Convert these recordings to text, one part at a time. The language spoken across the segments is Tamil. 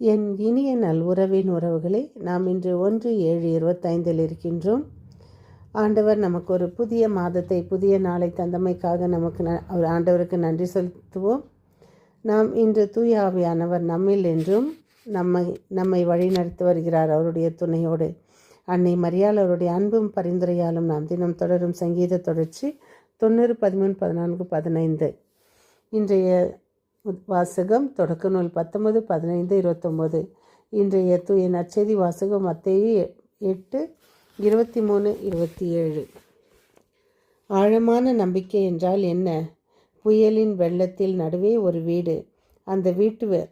என் இனிய நல் உறவின் உறவுகளே நாம் இன்று ஒன்று ஏழு இருபத்தைந்தில் இருக்கின்றோம். ஆண்டவர் நமக்கு ஒரு புதிய மாதத்தை புதிய நாளை தந்தமைக்காக நமக்கு ந அவர் ஆண்டவருக்கு நன்றி செலுத்துவோம். நாம் இன்று தூய ஆவியானவர் நம்மில் என்றும் நம்மை நம்மை வழிநடத்தி வருகிறார் அவருடைய துணையோடு. அன்னை மரியாள் அவருடைய அன்பும் பரிந்துரையாலும் நாம் தினம் தொடரும் சங்கீத தொடர்ச்சி தொண்ணூறு பதிமூணு பதினான்கு பதினைந்து. இன்றைய வாசகம் தொடக்க நூல் பத்தொன்பது பதினைந்து இருபத்தொம்போது இன்றைய தூய நற்செய்தி வாசகம் மத்தேயு எட்டு இருபத்தி மூணு இருபத்தி ஏழு ஆழமான நம்பிக்கை என்றால் என்ன? புயலின் வெள்ளத்தில் நடுவே ஒரு வீடு. அந்த வீட்டு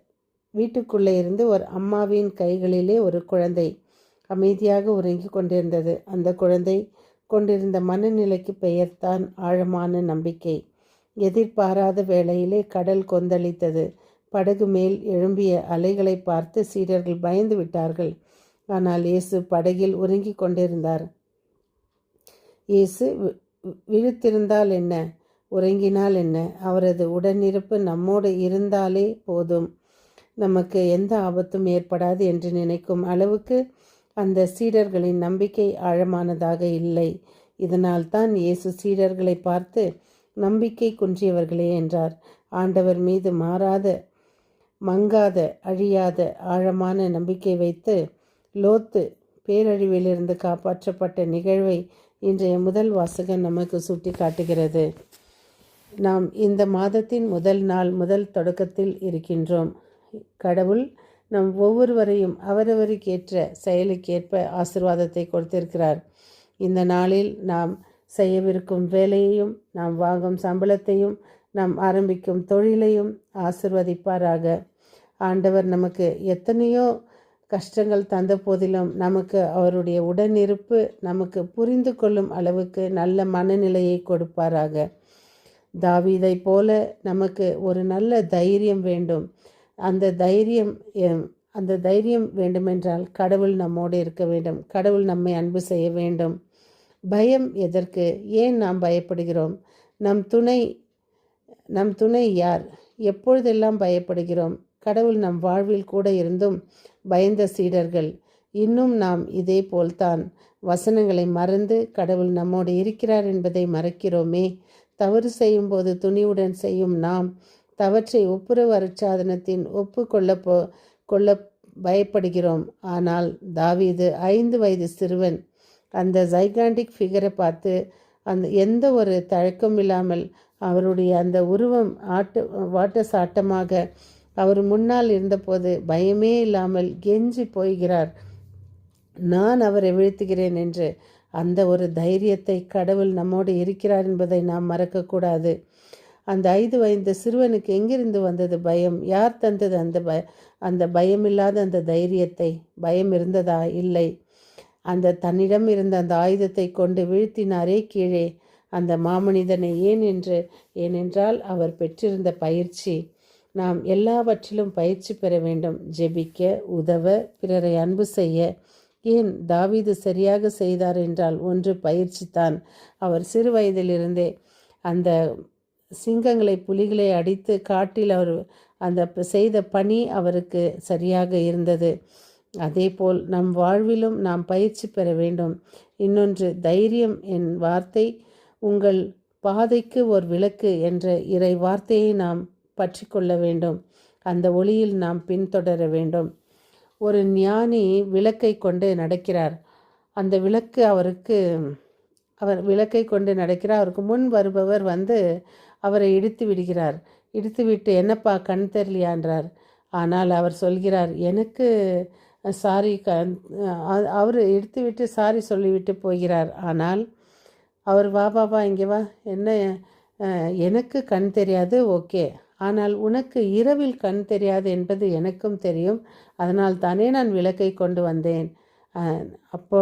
வீட்டுக்குள்ளே இருந்து ஒரு அம்மாவின் கைகளிலே ஒரு குழந்தை அமைதியாக உறங்கிக் கொண்டிருந்தது. அந்த குழந்தை கொண்டிருந்த மனநிலைக்கு பெயர்தான் ஆழமான நம்பிக்கை. எதிர்பாராத வேளையிலே கடல் கொந்தளித்தது. படகு மேல் எழும்பிய அலைகளை பார்த்து சீடர்கள் பயந்து விட்டார்கள். ஆனால் இயேசு படகில் உறங்கிக் கொண்டிருந்தார். இயேசு வி- என்ன? உறங்கினால் என்ன? அவரது உடனிருப்பு நம்மோடு இருந்தாலே போதும். நமக்கு எந்த ஆபத்தும் ஏற்படாது என்று நினைக்கும் அளவுக்கு அந்த சீடர்களின் நம்பிக்கை ஆழமானதாக இல்லை. இதனால் தான் இயேசு சீடர்களை பார்த்து நம்பிக்கை குன்றியவர்களே என்றார். ஆண்டவர் மீது மாறாத மங்காத அழியாத ஆழமான நம்பிக்கை வைத்து லோத்து பேரழிவிலிருந்து காப்பாற்றப்பட்ட நிகழ்வை இன்றைய முதல் வாசகன் நமக்கு சுட்டி காட்டுகிறது நாம் இந்த மாதத்தின் முதல் நாள் முதல் தொடக்கத்தில் இருக்கின்றோம். கடவுள் நம் ஒவ்வொருவரையும் அவரவருக்கேற்ற செயலுக்கேற்ப ஆசிர்வாதத்தை கொடுத்திருக்கிறார். இந்த நாளில் நாம் செய்யவிருக்கும் வேலையையும் நாம் வாங்கும் சம்பளத்தையும் நாம் ஆரம்பிக்கும் தொழிலையும் ஆசிர்வதிப்பாராக. ஆண்டவர் நமக்கு எத்தனையோ கஷ்டங்கள் தந்த போதிலும் நமக்கு அவருடைய உடனிருப்பு நமக்கு புரிந்து கொள்ளும் அளவுக்கு நல்ல மனநிலையை கொடுப்பாராக. தாவீதை போல நமக்கு ஒரு நல்ல தைரியம் வேண்டும். அந்த தைரியம் எம், அந்த தைரியம் வேண்டுமென்றால் கடவுள் நம்மோடு இருக்க வேண்டும். கடவுள் நம்மை அன்பு செய்ய வேண்டும். பயம் எதற்கு? ஏன் நாம் பயப்படுகிறோம்? நம் துணை நம் துணை யார்? எப்பொழுதெல்லாம் பயப்படுகிறோம்? கடவுள் நம் வாழ்வில் கூட இருந்தும் பயந்த சீடர்கள். இன்னும் நாம் இதே போல்தான். வசனங்களை மறந்து கடவுள் நம்மோடு இருக்கிறார் என்பதை மறக்கிறோமே. தவறு செய்யும்போது துணிவுடன் செய்யும் நாம் தவற்றை ஒப்புரவு அருட்சாதனத்தின் ஒப்பு கொள்ள போ கொள்ள பயப்படுகிறோம். ஆனால் தாவீது ஐந்து வயது சிறுவன் அந்த ஜைகாண்டிக் ஃபிகரை பார்த்து அந்த எந்த ஒரு தழக்கம் இல்லாமல் அவருடைய அந்த உருவம் ஆட்டு வாட்ட சாட்டமாக அவர் முன்னால் இருந்தபோது பயமே இல்லாமல் கெஞ்சி போய்கிறார். நான் அவரை வீழ்த்துகிறேன் என்று அந்த ஒரு தைரியத்தை கடவுள் நம்மோடு இருக்கிறார் என்பதை நாம் மறக்கக்கூடாது அந்த ஐந்து வயது சிறுவனுக்கு எங்கிருந்து வந்தது பயம்? யார் தந்தது அந்த பய அந்த பயமில்லாத அந்த தைரியத்தை? பயம் இருந்ததா? இல்லை. அந்த தன்னிடம் இருந்த அந்த ஆயுதத்தை கொண்டு வீழ்த்தினாரே கீழே. அந்த மாமனிதனை ஏன் என்று? ஏனென்றால் அவர் பெற்றிருந்த பயிற்சி. நாம் எல்லாவற்றிலும் பயிற்சி பெற வேண்டும். ஜெபிக்க உதவ பிறரை அன்பு செய்ய. ஏன் தாவீது சரியாக செய்தார் என்றால் ஒன்று பயிற்சி தான். அவர் சிறு வயதிலிருந்தே அந்த சிங்கங்களை புலிகளை அடித்து காட்டில் அவர் அந்த செய்த பணி அவருக்கு சரியாக இருந்தது. அதேபோல் நம் வாழ்விலும் நாம் பயிற்சி பெற வேண்டும். இன்னொன்று தைரியம் என் வார்த்தை உங்கள் பாதைக்கு ஒரு விளக்கு என்ற இறை வார்த்தையை நாம் பற்றி கொள்ள வேண்டும். அந்த ஒளியில் நாம் பின்தொடர வேண்டும். ஒரு ஞானி விளக்கை கொண்டு நடக்கிறார். அந்த விளக்கு அவருக்கு அவர் விளக்கை கொண்டு நடக்கிறார். அவருக்கு முன் வருபவர் வந்து அவரை இடித்து விடுகிறார். இடித்து விட்டு என்னப்பா கண் தெரியலையான்றார் ஆனால் அவர் சொல்கிறார் எனக்கு சாரி க அவர் எடுத்துவிட்டு சாரி சொல்லிவிட்டு போகிறார். ஆனால் அவர் வா பாபா இங்கே வா. என்ன எனக்கு கண் தெரியாது. ஓகே. ஆனால் உனக்கு இரவில் கண் தெரியாது என்பது எனக்கும் தெரியும். அதனால் தானே நான் விளக்கை கொண்டு வந்தேன். அப்போ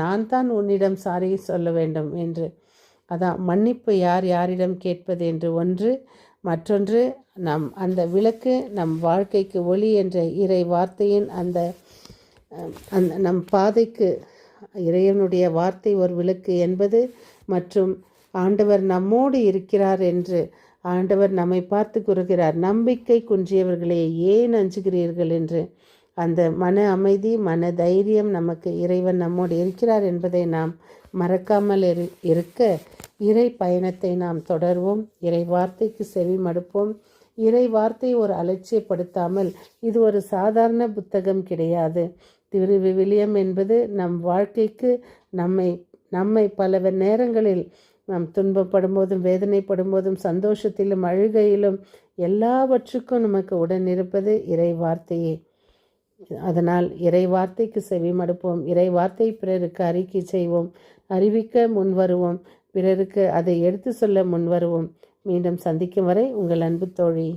நான் தான் உன்னிடம் சாரி சொல்ல வேண்டும் என்று. அதான் மன்னிப்பு யார் யாரிடம் கேட்பது? என்று ஒன்று மற்றொன்று நம் அந்த விளக்கு நம் வாழ்க்கைக்கு ஒளி என்ற இறை வார்த்தையின் அந்த அந்த நம் பாதைக்கு இறைவனுடைய வார்த்தை ஒரு விளக்கு என்பது மற்றும் ஆண்டவர் நம்மோடு இருக்கிறார் என்று ஆண்டவர் நம்மை பார்த்து கூறுகிறார். நம்பிக்கை குன்றியவர்களே ஏன் அஞ்சுகிறீர்கள் என்று? அந்த மன அமைதி மன தைரியம் நமக்கு இறைவன் நம்மோடு இருக்கிறார் என்பதை நாம் மறக்காமல் இரு இருக்க இறை பயணத்தை நாம் தொடர்வோம். இறை வார்த்தைக்கு செவி மடுப்போம். இறை வார்த்தை ஒரு அலட்சியப்படுத்தாமல் இது ஒரு சாதாரண புத்தகம் கிடையாது. திரு விவிலியம் என்பது நம் வாழ்க்கைக்கு நம்மை நம்மை பல நேரங்களில் நாம் துன்பப்படும் போதும் வேதனைப்படும் போதும் சந்தோஷத்திலும் அழுகையிலும் எல்லாவற்றுக்கும் நமக்கு உடன் இருப்பது இறை வார்த்தையே அதனால் இறை வார்த்தைக்கு செவி மடுப்போம். இறை வார்த்தை பிறருக்கு அறிக்கை செய்வோம். அறிவிக்க முன்வருவோம். பிறருக்கு அதை எடுத்து சொல்ல முன்வருவோம். மீண்டும் சந்திக்கும் வரை உங்கள் அன்பு தோழி.